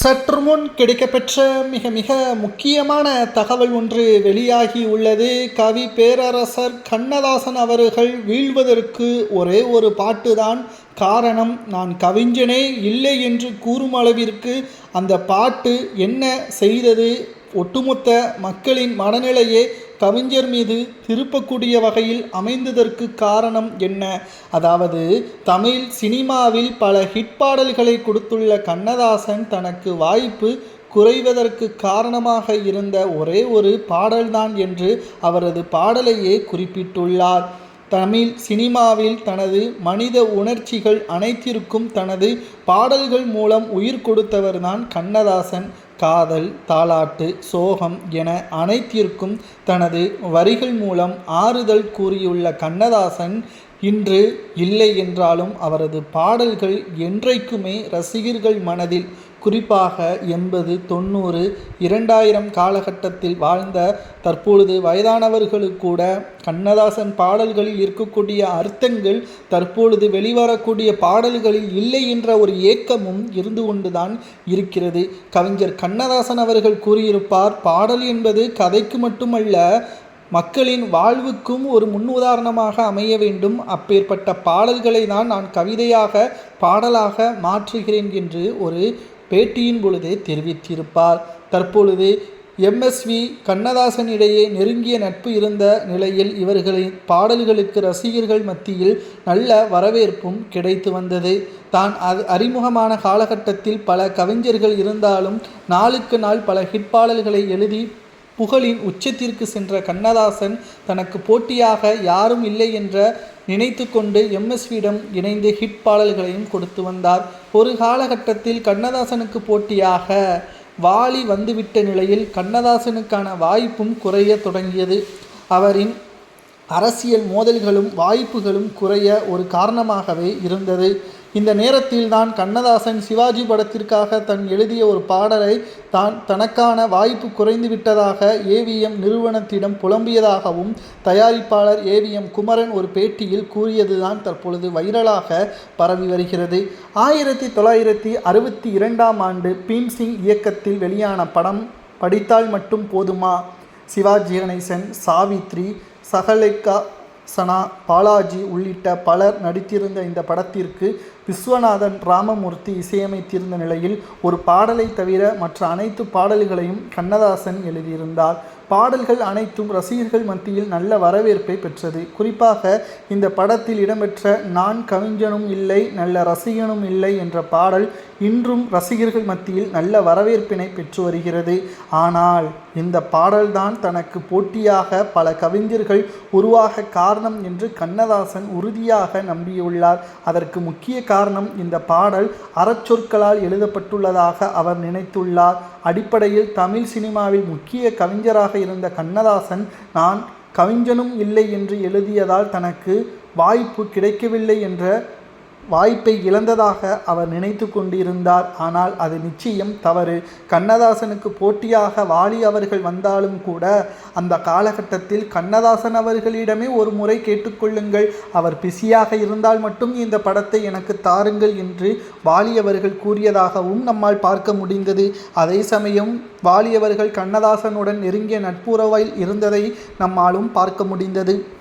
சற்று முன் கிடைக்கப்பெற்ற மிக மிக முக்கியமான தகவல் ஒன்று வெளியாகி உள்ளது. கவி பேரரசர் கண்ணதாசன் அவர்கள் வீழ்வதற்கு ஒரே ஒரு பாட்டுதான் காரணம். நான் கவிஞனே இல்லை என்று கூறும் அளவிற்கு அந்த பாட்டு என்ன செய்தது? ஒட்டுமொத்த மக்களின் மனநிலையை கவிஞர் மீது திருப்பக்கூடிய வகையில் அமைந்ததற்கு காரணம் என்ன? அதாவது தமிழ் சினிமாவில் பல ஹிட் பாடல்களை கொடுத்துள்ள கண்ணதாசன் தனக்கு வாய்ப்பு குறைவதற்கு காரணமாக இருந்த ஒரே ஒரு பாடல்தான் என்று அவரது பாடலையே குறிப்பிட்டுள்ளார். தமிழ் சினிமாவில் தனது மனித உணர்ச்சிகள் அனைத்திற்கும் தனது பாடல்கள் மூலம் உயிர் கொடுத்தவர்தான் கண்ணதாசன் காதல் தாலாட்டு சோகம் என அனைத்திற்கும் தனது வரிகள் மூலம் ஆறுதல் கூறியுள்ள கண்ணதாசன் இன்று இல்லை என்றாலும் அவரது பாடல்கள் என்றைக்குமே ரசிகர்கள் மனதில் குறிப்பாக எண்பது தொண்ணூறு இரண்டாயிரம் காலகட்டத்தில் வாழ்ந்த தற்பொழுது வயதானவர்களுக்கூட கண்ணதாசன் பாடல்களில் இருக்கக்கூடிய அர்த்தங்கள் தற்பொழுது வெளிவரக்கூடிய பாடல்களில் இல்லை என்ற ஒரு ஏக்கமும் இருந்து கொண்டுதான் இருக்கிறது. கவிஞர் கண்ணதாசன் அவர்கள் கூறியிருப்பார் பாடல் என்பது கதைக்கு மட்டுமல்ல மக்களின் வாழ்வுக்கும் ஒரு முன்னுதாரணமாக அமைய வேண்டும். அப்பேற்பட்ட பாடல்களை தான் நான் கவிதையாக பாடலாக மாற்றுகிறேன் என்று ஒரு பேட்டியின் பொழுதே தெரிவித்திருப்பார். தற்பொழுது எம்எஸ்வி கண்ணதாசன் இடையே நெருங்கிய நட்பு இருந்த நிலையில் இவர்களின் பாடல்களுக்கு ரசிகர்கள் மத்தியில் நல்ல வரவேற்பும் கிடைத்து வந்தது. தான் அது அறிமுகமான காலகட்டத்தில் பல கவிஞர்கள் இருந்தாலும் நாளுக்கு நாள் பல ஹிட் பாடல்களை எழுதி புகழின் உச்சத்திற்கு சென்ற கண்ணதாசன் தனக்கு போட்டியாக யாரும் இல்லை என்ற நினைத்து கொண்டு எம்எஸ்வியிடம் இணைந்து ஹிட் பாடல்களையும் கொடுத்து வந்தார். ஒரு காலகட்டத்தில் கண்ணதாசனுக்கு போட்டியாக வாலி வந்துவிட்ட நிலையில் கண்ணதாசனுக்கான வாய்ப்பும் குறைய தொடங்கியது. அவரின் அரசியல் மோதல்களும் வாய்ப்புகளும் குறைய ஒரு காரணமாகவே இருந்தது. இந்த நேரத்தில் தான் கண்ணதாசன் சிவாஜி படத்திற்காக தன் எழுதிய ஒரு பாடலை தான் தனக்கான வாய்ப்பு குறைந்து விட்டதாக ஏவிஎம் நிறுவனத்திடம் புலம்பியதாகவும் தயாரிப்பாளர் ஏவிஎம் குமரன் ஒரு பேட்டியில் கூறியதுதான் தற்பொழுது வைரலாக பரவி வருகிறது. ஆயிரத்தி தொள்ளாயிரத்தி அறுபத்தி இரண்டாம் ஆண்டு பீம்சிங் இயக்கத்தில் வெளியான படம் படித்தால் மட்டும் போதுமா? சிவாஜி கணேசன் சாவித்ரி சகலைக்கா சனா பாலாஜி உள்ளிட்ட பலர் நடித்திருந்த இந்த படத்திற்கு விஸ்வநாதன் ராமமூர்த்தி இசையமைத்திருந்த நிலையில் ஒரு பாடலை தவிர மற்ற அனைத்து பாடல்களையும் கண்ணதாசன் எழுதியிருந்தார். பாடல்கள் அனைத்தும் ரசிகர்கள் மத்தியில் நல்ல வரவேற்பை பெற்றது. குறிப்பாக இந்த படத்தில் இடம்பெற்ற நான் கவிஞனும் இல்லை நல்ல ரசிகனும் இல்லை என்ற பாடல் இன்றும் ரசிகர்கள் மத்தியில் நல்ல வரவேற்பினை பெற்று வருகிறது. ஆனால் இந்த பாடல்தான் தனக்கு போட்டியாக பல கவிஞர்கள் உருவாக காரணம் என்று கண்ணதாசன் உறுதியாக நம்பியுள்ளார். அதற்கு முக்கிய காரணம் இந்த பாடல் அறச்சொற்களால் எழுதப்பட்டுள்ளதாக அவர் நினைத்துள்ளார். அடிப்படையில் தமிழ் சினிமாவில் முக்கிய கவிஞராக இருந்த கண்ணதாசன் நான் கவிஞனும் இல்லை என்று எழுதியதால் தனக்கு வாய்ப்பு கிடைக்கவில்லை என்ற வாய்ப்பை இழந்ததாக அவர் நினைத்து கொண்டிருந்தார். ஆனால் அது நிச்சயம் தவறு. கண்ணதாசனுக்கு போட்டியாக வாலி அவர்கள் வந்தாலும் கூட அந்த காலகட்டத்தில் கண்ணதாசன் அவர்களிடமே ஒரு முறை கேட்டுக்கொள்ளுங்கள். அவர் பிஸியாக இருந்தால் மட்டும் இந்த படத்தை எனக்கு தாருங்கள் என்று வாலி அவர்கள் கூறியதாகவும் நம்மால் பார்க்க முடிந்தது. அதே சமயம் வாலி அவர்கள் கண்ணதாசனுடன் நெருங்கிய நட்புறவில் இருந்ததை நம்மாலும் பார்க்க முடிந்தது.